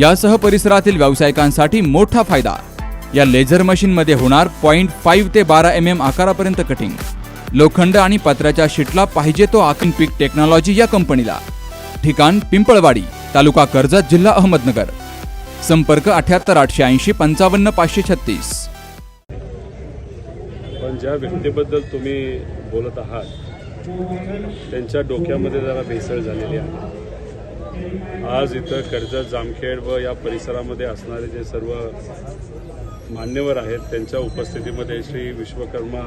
यासह परिसरातील व्यावसायिकांसाठी मोठा फायदा. या लेझर मशीनमध्ये होणार पॉईंट फाईव्ह ते बारा एम एम आकारापर्यंत कटिंग लोखंड आणि पत्र्याच्या शीटला पाहिजे तो आकिन पीक टेक्नॉलॉजी या कंपनीला. ठिकाण पिंपळवाडी तालुका कर्जत जिल्हा अहमदनगर. संपर्क अठ्याहत्तर आठशे ऐंशी पंचावन्न पाचशे छत्तीस. पण ज्या व्यक्तीबद्दल तुम्ही बोलत आहात त्यांच्या डोक्यामध्ये जरा भेसळ झालेली आहे. आज इथं कर्जत जामखेड व या परिसरामध्ये असणारे जे सर्व मान्यवर आहेत त्यांच्या उपस्थितीमध्ये श्री विश्वकर्मा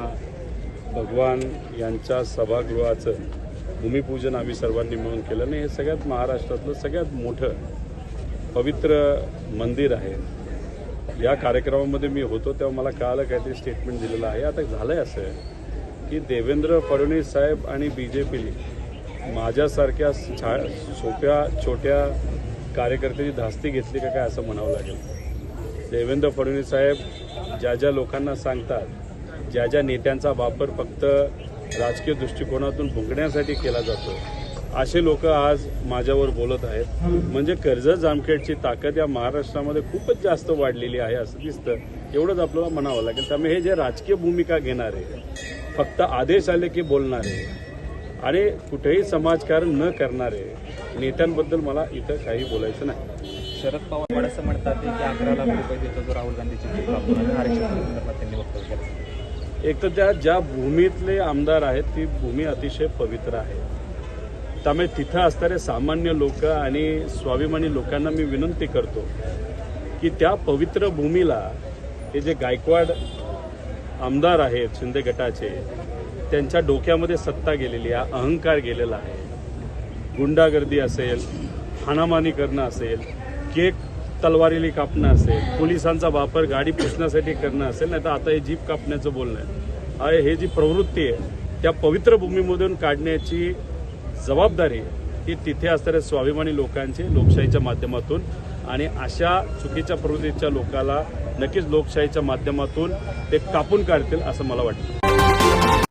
भगवान यांच्या सभागृहाचं भूमिपूजन आम्ही सर्वांनी मिळून केलं. आणि हे सगळ्यात महाराष्ट्रातलं सगळ्यात मोठं पवित्र मंदिर आहे. या कार्यक्रमामध्ये मी होतो तेव्हा मला कळालं काहीतरी स्टेटमेंट दिलेलं आहे. आता झालं आहे असं की देवेंद्र फडणवीस साहेब आणि बी जे पीने माझ्यासारख्या छा सोप्या छोट्या कार्यकर्त्याची धास्ती घेतली का काय असं म्हणावं लागेल? देवेंद्र फडणवीस साहेब ज्या ज्या लोकांना सांगतात ज्या ज्या नेत्यांचा वापर फक्त राजकीय दृष्टिकोनातून भुंकण्यासाठी केला जातो असे लोक आज माझ्यावर बोलत आहेत. म्हणजे कर्जत जामखेडची ताकद या महाराष्ट्रामध्ये खूपच जास्त वाढलेली आहे असं दिसतं. एवढंच आपल्याला म्हणावं लागेल. त्यामुळे हे जे राजकीय भूमिका घेणारे फक्त आदेश आले की बोलणारे आणि कुठेही समाजकारण न करणारे नेत्यांबद्दल मला इथं काही बोलायचं नाही. शरद पवार असं म्हणतात की अकरा लाख रुपये देतो जो राहुल गांधीची एक तर त्या ज्या भूमीतले आमदार आहेत ती भूमी अतिशय पवित्र आहे. त्यामुळे तिथं असणारे सामान्य लोक आणि स्वाभिमानी लोकांना मी विनंती करतो की त्या पवित्र भूमीला हे जे गायकवाड आमदार आहेत शिंदे गटाचे त्यांच्या डोक्यामध्ये सत्ता गेलेली आहे अहंकार गेलेला आहे. गुंडागर्दी असेल हाणामानी करणं असेल केक तलवारीने कापणं असेल पोलिसांचा वापर गाडी पुसण्यासाठी करणं असेल नाही तर आता हे जीप कापण्याचं बोलणं आहे. आहे हे जी प्रवृत्ती आहे त्या पवित्र भूमीमधून काढण्याची जबाबदारी ही तिथे असणाऱ्या स्वाभिमानी लोकांची लोकशाहीच्या माध्यमातून. आणि अशा चुकीच्या प्रवृत्तीच्या लोकाला नक्कीच लोकशाहीच्या माध्यमातून ते कापून काढतील असं मला वाटतं.